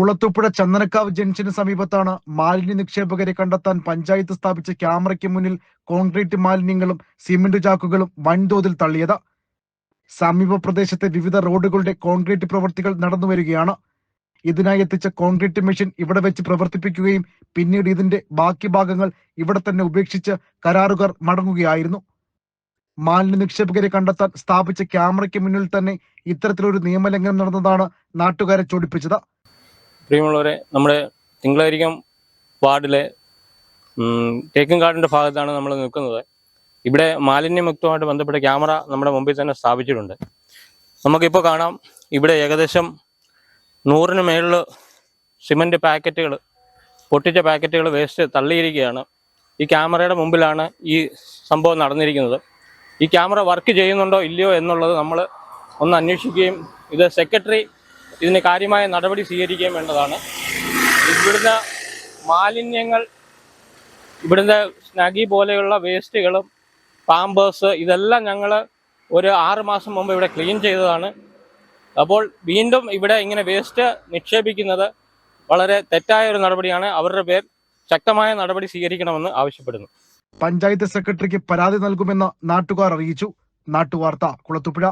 Kulathupuzha Chandanakkavu junction സമീപത്താണ് മാലിന്യ നിക്ഷേപകരെ കണ്ടെത്താൻ പഞ്ചായത്ത് സ്ഥാപിച്ച ക്യാമറയ്ക്ക് മുന്നിൽ കോൺക്രീറ്റ് മാലിന്യങ്ങളും സിമന്റ് ചാക്കുകളും വൻതോതിൽ തള്ളിയത്. സമീപ പ്രദേശത്തെ വിവിധ റോഡുകളുടെ കോൺക്രീറ്റ് പ്രവൃത്തികൾ നടന്നുവരികയാണ് ഇതിനായി എത്തിച്ച കോൺക്രീറ്റ് മെഷീൻ ഇവിടെ വെച്ച് പ്രവർത്തിപ്പിക്കുകയും പിന്നീട് ഇതിന്റെ ബാക്കി ഭാഗങ്ങൾ ഇവിടെ തന്നെ ഉപേക്ഷിച്ച് കരാറുകാർ മടങ്ങുകയായിരുന്നു. മാലിന്യ നിക്ഷേപകരെ കണ്ടെത്താൻ സ്ഥാപിച്ച ക്യാമറയ്ക്ക് മുന്നിൽ തന്നെ ഇത്തരത്തിലൊരു നിയമലംഘനം നടന്നതാണ് നാട്ടുകാരെ ചൊടിപ്പിച്ചത്. പ്രിയമുള്ളവരെ നമ്മുടെ തിങ്കളായിരിക്കും വാർഡിലെ തേക്കുംകാടിന്റെ ഭാഗത്താണ് നമ്മൾ നിൽക്കുന്നത്. ഇവിടെ മാലിന്യമുക്തമായിട്ട് ബന്ധപ്പെട്ട ക്യാമറ നമ്മുടെ മുമ്പിൽ തന്നെ സ്ഥാപിച്ചിട്ടുണ്ട്. നമുക്കിപ്പോൾ കാണാം ഇവിടെ ഏകദേശം നൂറിന് മേളിൽ സിമന്റ് പാക്കറ്റുകൾ പൊട്ടിച്ച പാക്കറ്റുകൾ വേസ്റ്റ് തള്ളിയിരിക്കുകയാണ്. ഈ ക്യാമറയുടെ മുമ്പിലാണ് ഈ സംഭവം നടന്നിരിക്കുന്നത്. ഈ ക്യാമറ വർക്ക് ചെയ്യുന്നുണ്ടോ ഇല്ലയോ എന്നുള്ളത് നമ്മൾ ഒന്ന് അന്വേഷിക്കുകയും ഇത് സെക്രട്ടറി ഇതിന് കാര്യമായ നടപടി സ്വീകരിക്കുകയും വേണ്ടതാണ്. ഇവിടുന്ന് മാലിന്യങ്ങൾ ഇവിടുന്ന് സ്നഗി പോലെയുള്ള വേസ്റ്റുകളും പാമ്പേഴ്സ് ഇതെല്ലാം ഞങ്ങൾ ഒരു ആറ് മാസം മുമ്പ് ഇവിടെ ക്ലീൻ ചെയ്തതാണ്. അപ്പോൾ വീണ്ടും ഇവിടെ ഇങ്ങനെ വേസ്റ്റ് നിക്ഷേപിക്കുന്നത് വളരെ തെറ്റായ ഒരു നടപടിയാണ്. അവരുടെ പേർ ശക്തമായ നടപടി സ്വീകരിക്കണമെന്ന് ആവശ്യപ്പെടുന്നു. പഞ്ചായത്ത് സെക്രട്ടറിക്ക് പരാതി നൽകുമെന്ന് നാട്ടുകാർ അറിയിച്ചു. നാട്ടുവാർത്ത കുളത്തുപുഴ.